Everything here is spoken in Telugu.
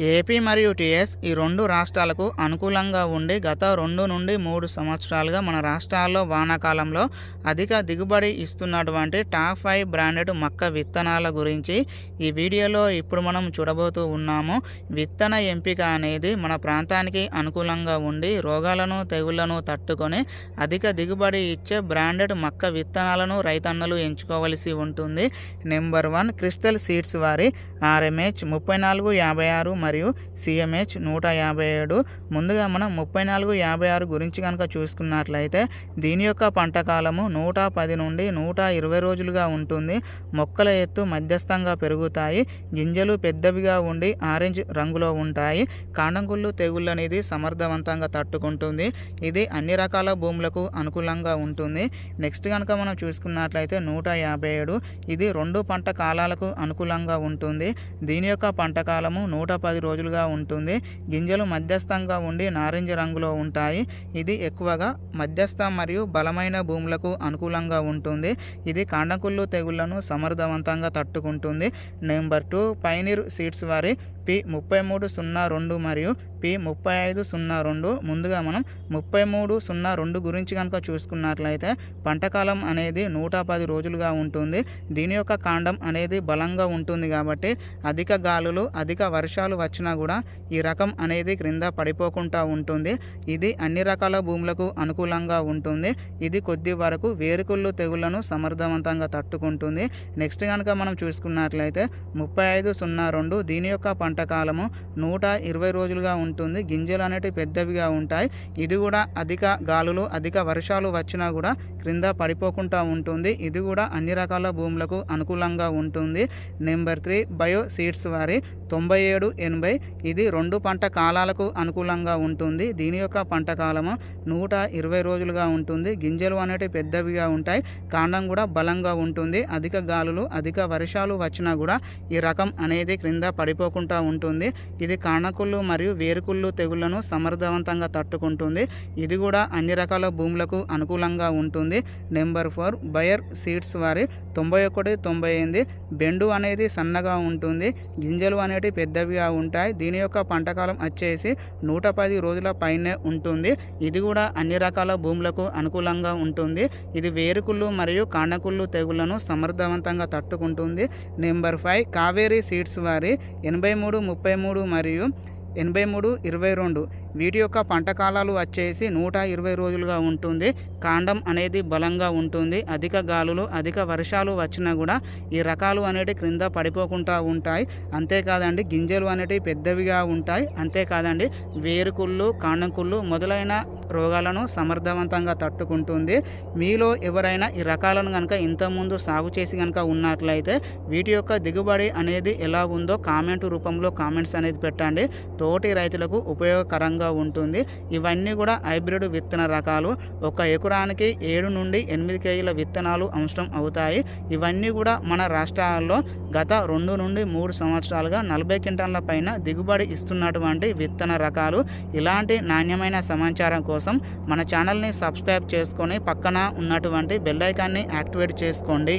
ఏపీ మరియు టీఎస్ ఈ రెండు రాష్ట్రాలకు అనుకూలంగా ఉండి గత రెండు నుండి మూడు సంవత్సరాలుగా మన రాష్ట్రాల్లో వానాకాలంలో అధిక దిగుబడి ఇస్తున్నటువంటి టాప్ ఫైవ్ బ్రాండెడ్ మక్క విత్తనాల గురించి ఈ వీడియోలో ఇప్పుడు మనం చూడబోతూ ఉన్నాము. విత్తన ఎంపిక అనేది మన ప్రాంతానికి అనుకూలంగా ఉండి రోగాలను తెగుళ్ళను తట్టుకొని అధిక దిగుబడి ఇచ్చే బ్రాండెడ్ మక్క విత్తనాలను రైతన్నలు ఎంచుకోవలసి ఉంటుంది. నెంబర్ వన్ క్రిస్టల్ సీడ్స్ వారి ఆర్ఎంహెచ్ ముప్పై నాలుగు యాభై ఆరు మరియు సిఎంహెచ్ నూట యాభై ఏడు. ముందుగా మనం ముప్పై నాలుగు యాభై ఆరు గురించి కనుక చూసుకున్నట్లయితే దీని యొక్క పంట కాలము నూట పది నుండి నూట ఇరవై రోజులుగా ఉంటుంది. మొక్కల ఎత్తు మధ్యస్థంగా పెరుగుతాయి. గింజలు పెద్దవిగా ఉండి ఆరెంజ్ రంగులో ఉంటాయి. కాండంగుళ్ళు తెగుళ్ళు అనేది సమర్థవంతంగా తట్టుకుంటుంది. ఇది అన్ని రకాల భూములకు అనుకూలంగా ఉంటుంది. నెక్స్ట్ కనుక మనం చూసుకున్నట్లయితే నూట యాభై ఏడు. ఇది రెండు పంట కాలాలకు అనుకూలంగా ఉంటుంది. దీని యొక్క పంట కాలము నూట పది పది రోజులుగా ఉంటుంది. గింజలు మధ్యస్థంగా ఉండి నారింజ రంగులో ఉంటాయి. ఇది ఎక్కువగా మధ్యస్థ మరియు బలమైన భూములకు అనుకూలంగా ఉంటుంది. ఇది కాండకుళ్ళు తెగుళ్ళను సమర్థవంతంగా తట్టుకుంటుంది. నెంబర్ టూ పైనీర్ సీడ్స్ వారి పి ముప్పై మూడు సున్నా రెండు మరియు పి ముప్పై ఐదు సున్నా రెండు. ముందుగా మనం ముప్పై మూడు సున్నా రెండు గురించి కనుక చూసుకున్నట్లయితే పంటకాలం అనేది నూట పది రోజులుగా ఉంటుంది. దీని యొక్క కాండం అనేది బలంగా ఉంటుంది కాబట్టి అధిక గాలులు అధిక వర్షాలు వచ్చినా కూడా ఈ రకం అనేది క్రింద పడిపోకుండా ఉంటుంది. ఇది అన్ని రకాల భూములకు అనుకూలంగా ఉంటుంది. ఇది కొద్ది వరకు వేరుకుళ్ళు తెగుళ్ళను సమర్థవంతంగా తట్టుకుంటుంది. నెక్స్ట్ కనుక మనం చూసుకున్నట్లయితే ముప్పై ఐదు సున్నా రెండు దీని యొక్క పంట కాలము నూట ఇరవై రోజులుగా ఉంటుంది. గింజలు అనేటివి పెద్దవిగా ఉంటాయి. ఇది కూడా అధిక గాలులు అధిక వర్షాలు వచ్చినా కూడా క్రింద పడిపోకుండా ఉంటుంది. ఇది కూడా అన్ని రకాల భూములకు అనుకూలంగా ఉంటుంది. నెంబర్ త్రీ బయో సీడ్స్ వారి తొంభై ఏడు ఎనభై ఇది రెండు పంట కాలాలకు అనుకూలంగా ఉంటుంది. దీని యొక్క పంట కాలము నూట ఇరవై రోజులుగా ఉంటుంది. గింజలు అనేటివి పెద్దవిగా ఉంటాయి. కాండం కూడా బలంగా ఉంటుంది. అధిక గాలులు అధిక వర్షాలు వచ్చినా కూడా ఈ రకం అనేది క్రింద పడిపోకుండా ఉంటుంది. ఇది కాణకుళ్ళు మరియు వేరుకుళ్ళు తెగుళ్ళను సమర్థవంతంగా తట్టుకుంటుంది. ఇది కూడా అన్ని రకాల భూములకు అనుకూలంగా ఉంటుంది. నెంబర్ ఫోర్ బయర్ సీడ్స్ వారి తొంభై ఒకటి తొంభై ఎనిమిది బెండు అనేది సన్నగా ఉంటుంది. గింజలు అనేటివి పెద్దవిగా ఉంటాయి. దీని యొక్క పంటకాలం వచ్చేసి నూట పది రోజుల పైనే ఉంటుంది. ఇది కూడా అన్ని రకాల భూములకు అనుకూలంగా ఉంటుంది. ఇది వేరుకుళ్ళు మరియు కాండకుళ్ళు తెగుళ్ళను సమర్థవంతంగా తట్టుకుంటుంది. నెంబర్ ఫైవ్ కావేరీ సీడ్స్ వారి ఎనభై మూడు ముప్పై మూడు మరియు ఎనభై మూడు ఇరవై రెండు. వీటి యొక్క పంట కాలాలు వచ్చేసి నూట ఇరవై రోజులుగా ఉంటుంది. కాండం అనేది బలంగా ఉంటుంది. అధిక గాలులు అధిక వర్షాలు వచ్చినా కూడా ఈ రకాలు అనేటివి క్రింద పడిపోకుండా ఉంటాయి. అంతేకాదండి గింజలు అనేటివి పెద్దవిగా ఉంటాయి. అంతేకాదండి వేరుకుళ్ళు కాండంకుళ్ళు మొదలైన రోగాలను సమర్థవంతంగా తట్టుకుంటుంది. మీలో ఎవరైనా ఈ రకాలను కనుక ఇంతకుముందు సాగు చేసి కనుక ఉన్నట్లయితే వీటి యొక్క దిగుబడి అనేది ఎలా ఉందో కామెంట్ రూపంలో కామెంట్స్ అనేది పెట్టండి. తోటి రైతులకు ఉపయోగకరంగా ఉంటుంది. ఇవన్నీ కూడా హైబ్రిడ్ విత్తన రకాలు. ఒక ఎకరానికి ఏడు నుండి ఎనిమిది కేజీల విత్తనాలు అంశం అవుతాయి. ఇవన్నీ కూడా మన రాష్ట్రాల్లో గత రెండు నుండి మూడు సంవత్సరాలుగా నలభై క్వింటాల పైన దిగుబడి ఇస్తున్నటువంటి విత్తన రకాలు. ఇలాంటి నాణ్యమైన సమాచారం కోసం మన ఛానల్ని సబ్స్క్రైబ్ చేసుకొని పక్కన ఉన్నటువంటి బెల్లైకాన్ని యాక్టివేట్ చేసుకోండి.